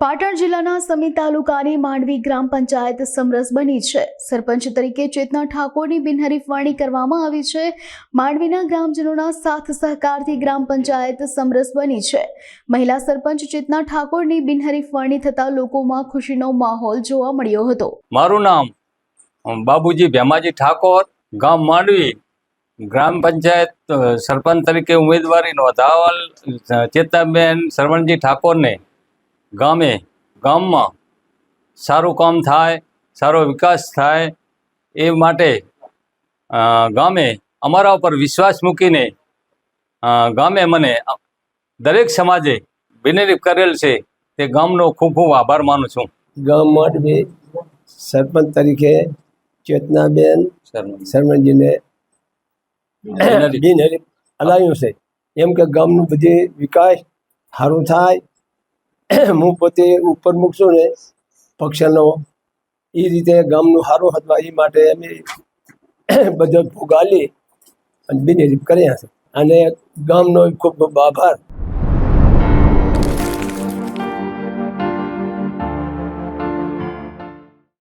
પાટણ જિલ્લાના સમી તાલુકાની માંડવી ગ્રામ પંચાયત સમરસ બની છે. સરપંચ તરીકે ચેતના ઠાકોરની બિનહરીફ વાણી કરવામાં આવી છે. માંડવીના ગ્રામજનોના સાથ સહકારથી ગ્રામ પંચાયત સમરસ બની છે. મહિલા સરપંચ ચેતના ઠાકોરની બિનહરીફ વાણી થતા લોકોમાં ખુશીનો માહોલ જોવા મળ્યો હતો. મારું નામ બાબુજી ભેમાજી ઠાકોર. ગામ માંડવી. ગ્રામ પંચાયત સરપંચ તરીકે ઉમેદવારીનો નોંધાવલ અ, ચેતાબેન સરવણજી ઠાકોરને ગામે ગામમાં સારું કામ થાય સારો વિકાસ થાય એ માટે ગામે અમારા ઉપર વિશ્વાસ મૂકીને ગામે મને દરેક સમાજે બિનરીફ કરેલ છે તે ગામનો ખૂબ ખૂબ આભાર માનું છું. ગામ માટે સરપંચ તરીકે ચેતનાબેન શર્માજીને બિનહરીફ. અલાયું હલાવ્યું છે. એમ કે ગામનું બધી વિકાસ સારું થાય હું પોતે ઉપર મૂકશું ને પક્ષનો એ રીતે ગામનું સારું હતું એ માટે અમે બધો ભોગાલી અને બિનહરીફ કર્યા છે. અને ગામનો ખૂબ ખૂબ આભાર.